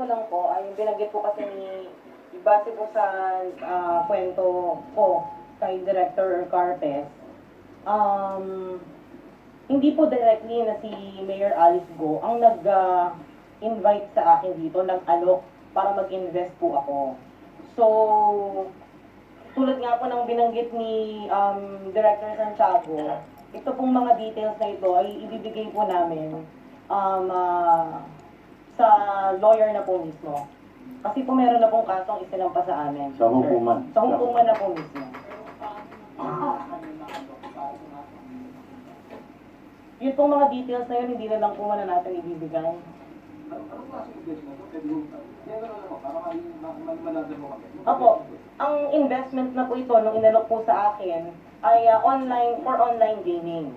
ko lang po, ay binanggit po kasi ni, base po sa ah, kwento ko kay Director Carpes, um, hindi po directly na si Mayor Alice Go ang nag-invite sa akin dito, nag-alok para mag-invest po ako. So, tulad nga po ng binanggit ni um, Director Santiago, ito pong mga details na ito ay ibibigay po namin um, ah, sa lawyer na po mismo. Kasi po meron na pong kasong isinampa sa amin. Sa hukuman. Sa hukuman na po mismo. Yun pong mga details na yun, hindi na lang po muna natin ibibigay. Opo, ang investment na po ito, nung inalok po sa akin, ay ah, online, for online gaming.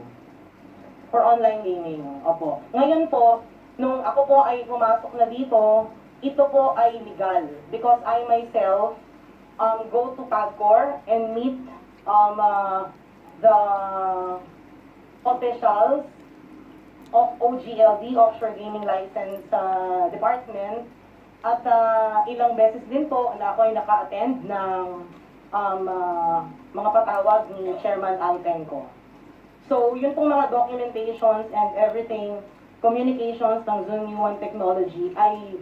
For online gaming, opo. Ngayon po, nung ako po ay pumasok na dito, ito po ay legal. Because I myself um, go to PAGCOR and meet um, uh, the officials of OGLD, Offshore Gaming License uh, Department, at ah, ilang beses din po na ako ay naka-attend ng um, ah, mga patawag ni Chairman Altenco. So, yun pong mga documentations and everything, communications ng Zoom One Technology ay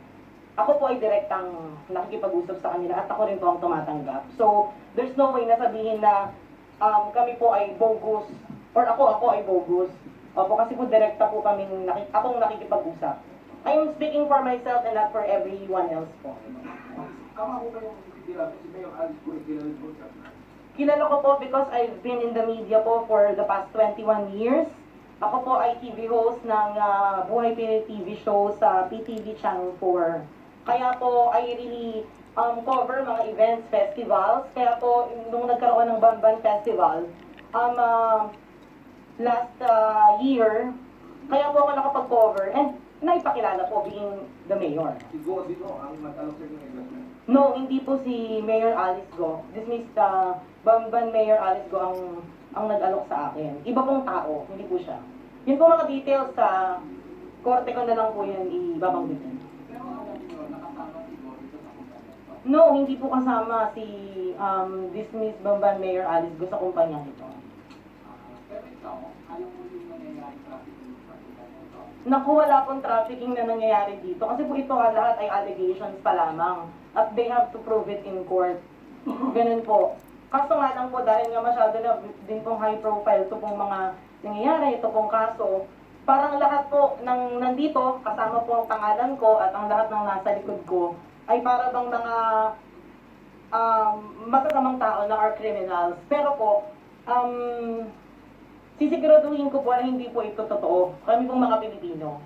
ako po ay direktang nakikipag-usap sa kanila at ako rin po ang tumatanggap. So, there's no way na sabihin na um, kami po ay bogus or ako ako ay bogus. Opo, kasi po direkta po kami, naki, akong nakikipag-usap. I am speaking for myself and not for everyone else po. Kama ko ba yung titira si Mayor Alice ko kilala po siya? Kilala ko po because I've been in the media po for the past 21 years. Ako po ay TV host ng ah, Buhay Pinoy TV show sa PTV Channel 4. Kaya po I really um, cover mga events, festivals. Kaya po nung nagkaroon ng Banban Festival, um, ah, last ah, year, kaya po ako nakapag-cover and naipakilala po being the mayor. Si Go dito ang nag-alok sa investment. No, hindi po si Mayor Alice Go. Dismissed uh, Bamban Mayor Alice Go ang ang nag-alok sa akin. Iba pong tao, hindi po siya. Yun po mga details sa korte ko na lang po yan ibabanggitin. No, hindi po kasama si um, dismissed Bamban Mayor Alice Go sa kumpanya nito. Naku, wala pong trafficking na nangyayari dito. Kasi po ito ah, lahat ay allegations pa lamang. At they have to prove it in court. Ganun po. Kaso nga lang po, dahil nga masyado na din pong high profile ito pong mga nangyayari, ito pong kaso, parang lahat po ng nandito, kasama po ang pangalan ko at ang lahat ng nasa likod ko, ay para bang mga um, masasamang tao na are criminals. Pero po, um, sisiguraduhin ko po na hindi po ito totoo. Kami pong mga Pilipino.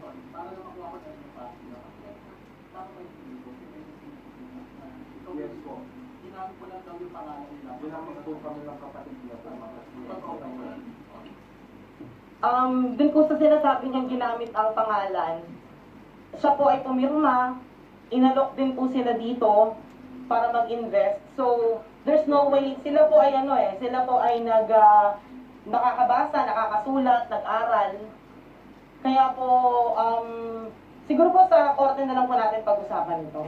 Yes po. Ginamit ko lang daw yung pangalan nila. Ginamit po kami ng kapatid ba yun? Um, dun po sa sinasabi niyang ginamit ang pangalan, siya po ay pumirma, inalok din po sila dito para mag-invest. So, there's no way, sila po ay ano eh, sila po ay nag, ah, nakakabasa, nakakasulat, nag-aral. Kaya po, um, siguro po sa korte na lang po natin pag-usapan ito.